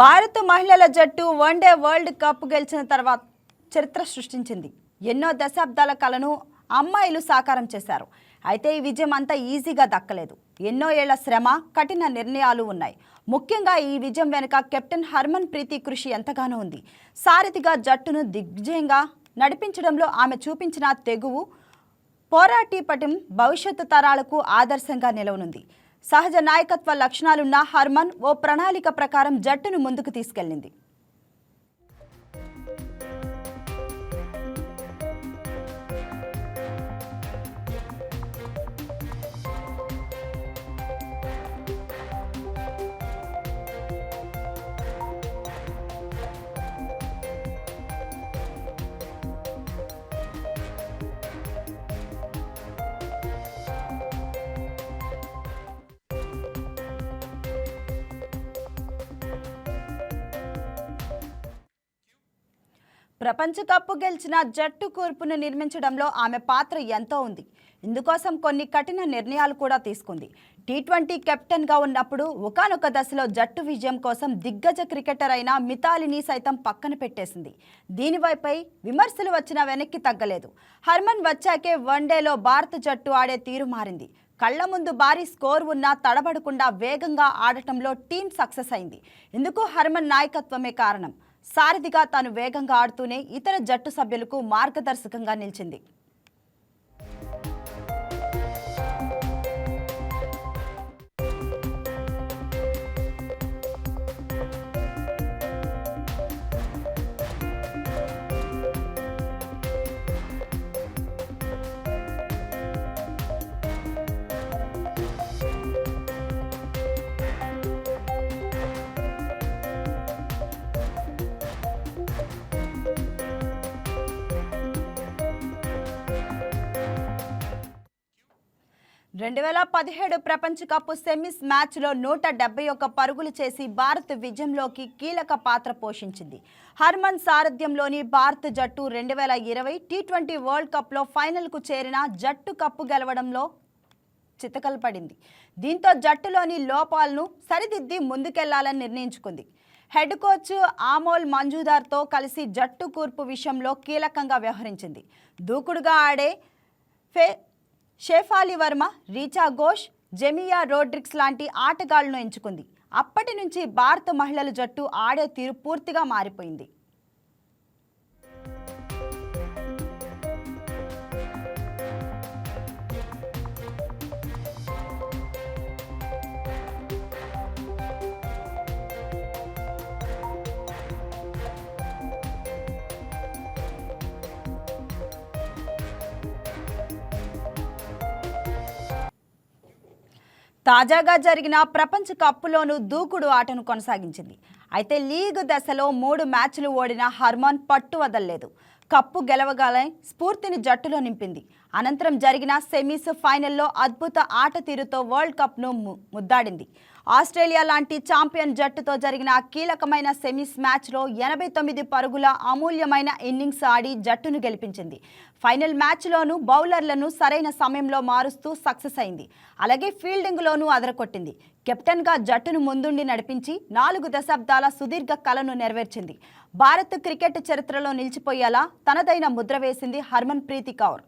భారత మహిళల జట్టు వన్డే వరల్డ్ కప్ గెలిచిన తర్వాత చరిత్ర సృష్టించింది. ఎన్నో దశాబ్దాల కలను అమ్మాయిలు సాకారం చేశారు. అయితే ఈ విజయం అంతా ఈజీగా దక్కలేదు. ఎన్నో ఏళ్ళ శ్రమ కఠిన నిర్ణయాలు ఉన్నాయి. ముఖ్యంగా ఈ విజయం వెనుక కెప్టెన్ హర్మన్ ప్రీతి కృషి ఎంతగానో ఉంది. సారథిగా జట్టును దిగ్విజయంగా నడిపించడంలో ఆమె చూపించిన తెగువు పోరాటి పటం భవిష్యత్తు తరాలకు ఆదర్శంగా నిలవనుంది. సహజ నాయకత్వ లక్షణాలున్న హర్మన్ ఓ ప్రణాళిక ప్రకారం జట్టును ముందుకు తీసుకెళ్ళింది ప్రపంచ కప్పు గెలిచిన జట్టు కూర్పును నిర్మించడంలో ఆమె పాత్ర ఎంతో ఉంది. ఇందుకోసం కొన్ని కఠిన నిర్ణయాలు కూడా తీసుకుంది. టీ ట్వంటీ కెప్టెన్గా ఉన్నప్పుడు ఒకానొక దశలో జట్టు విజయం కోసం దిగ్గజ క్రికెటర్ అయిన మితాలిని సైతం పక్కన పెట్టేసింది. దీనివైపై విమర్శలు వచ్చినా వెనక్కి తగ్గలేదు. హర్మన్ వచ్చాకే వన్డేలో భారత జట్టు ఆడే తీరు మారింది. కళ్ళ ముందు భారీ స్కోర్ ఉన్నా తడబడకుండా వేగంగా ఆడటంలో టీం సక్సెస్ అయింది. ఇందుకు హర్మన్ నాయకత్వమే కారణం. సారథిగా తాను వేగంగా ఆడుతూనే ఇతర జట్టు సభ్యులకు మార్గదర్శకంగా నిలిచింది. రెండు వేల పదిహేడు ప్రపంచ కప్ సెమీస్ మ్యాచ్లో నూట డెబ్బై ఒక్క పరుగులు చేసి భారత్ విజయంలోకి కీలక పాత్ర పోషించింది. హర్మన్ సారథ్యంలోని భారత్ జట్టు రెండు వేల ఇరవై టీ ట్వంటీ వరల్డ్ కప్లో ఫైనల్కు చేరిన జట్టు కప్పు గెలవడంలో చితకలు పడింది దీంతో జట్టులోని లోపాలను సరిదిద్ది ముందుకెళ్ళాలని నిర్ణయించుకుంది. హెడ్ కోచ్ ఆమోల్ మంజుదార్తో కలిసి జట్టు కూర్పు విషయంలో కీలకంగా వ్యవహరించింది. దూకుడుగా ఆడే ఫే షేఫాలి వర్మ రీచా ఘోష్ జెమియా రోడ్రిక్స్ లాంటి ఆటగాళ్ళను ఎంచుకుంది. అప్పటి నుంచి భారత మహిళల జట్టు ఆడే తీరు పూర్తిగా మారిపోయింది. తాజాగా జరిగిన ప్రపంచ కప్పులోనూ దూకుడు ఆటను కొనసాగించింది. అయితే లీగ్ దశలో మూడు మ్యాచ్లు ఓడిన హర్మాన్ పట్టు వదల్లేదు. కప్పు గెలవగానే స్ఫూర్తిని జట్టులో నింపింది. అనంతరం జరిగిన సెమీస్ ఫైనల్లో అద్భుత ఆట తీరుతో వరల్డ్ కప్ను ము- ముద్దాడింది. ఆస్ట్రేలియా లాంటి ఛాంపియన్ జట్టుతో జరిగిన కీలకమైన సెమీస్ మ్యాచ్లో ఎనభై తొమ్మిది పరుగుల అమూల్యమైన ఇన్నింగ్స్ ఆడి జట్టును గెలిపించింది. ఫైనల్ మ్యాచ్లోనూ బౌలర్లను సరైన సమయంలో మారుస్తూ సక్సెస్ అయింది. అలాగే ఫీల్డింగ్లోనూ అదరకొట్టింది కెప్టెన్గా జట్టును ముందుండి నడిపించి నాలుగు దశాబ్దాల సుదీర్ఘ కలను నెరవేర్చింది. భారత్ క్రికెట్ చరిత్రలో నిలిచిపోయేలా తనదైన ముద్ర వేసింది హర్మన్ ప్రీతి కౌర్.